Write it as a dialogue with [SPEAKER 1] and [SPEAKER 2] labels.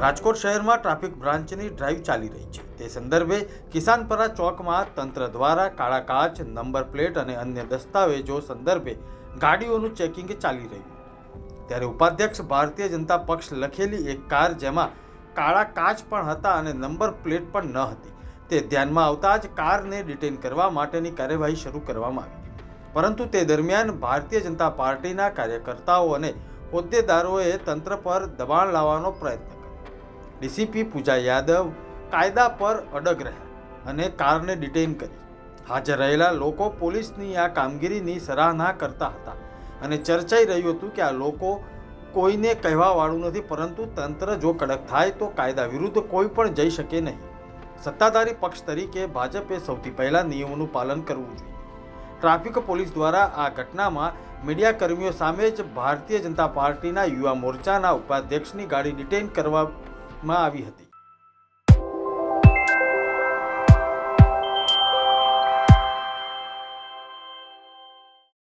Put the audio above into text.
[SPEAKER 1] રાજકોટ શહેરમાં ટ્રાફિક બ્રાન્ચની ડ્રાઈવ ચાલી રહી છે. તે સંદર્ભે કિસાનપરા ચોકમાં તંત્ર દ્વારા કાળા કાચ, નંબર પ્લેટ અને અન્ય દસ્તાવેજો સંદર્ભે ગાડીઓનું ચેકિંગ ચાલી રહ્યું. ત્યારે ઉપાધ્યક્ષ ભારતીય જનતા પક્ષ લખેલી એક કાર જેમાં કાળા કાચ પણ હતા અને નંબર પ્લેટ પણ ન હતી. તે ધ્યાનમાં આવતા જ કારને ડિટેન કરવા માટેની કાર્યવાહી શરૂ કરવામાં આવી. પરંતુ તે દરમિયાન ભારતીય જનતા પાર્ટીના કાર્યકર્તાઓ અને હોદ્દેદારોએ તંત્ર પર દબાણ લાવવાનો પ્રયત્ન ડીસીપી પૂજા યાદવ કાયદા પર અડગ રહ્યા અને કારને ડિટેઇન કરી. હાજર રહેલા લોકો પોલીસની આ કામગીરીની સરાહના કરતા હતા અને ચર્ચાઈ રહ્યું હતું કે આ લોકો કોઈને કહેવાવાળું નથી, પરંતુ તંત્ર જો કડક થાય તો કાયદા વિરુદ્ધ કોઈ પણ જઈ શકે નહીં. સત્તાધારી પક્ષ તરીકે ભાજપે સૌથી પહેલાં નિયમોનું પાલન કરવું જોઈએ. ટ્રાફિક પોલીસ દ્વારા આ ઘટનામાં મીડિયાકર્મીઓ સામે જ ભારતીય જનતા પાર્ટીના યુવા મોરચાના ઉપાધ્યક્ષની ગાડી ડિટેઇન કરવામાં આવી હતી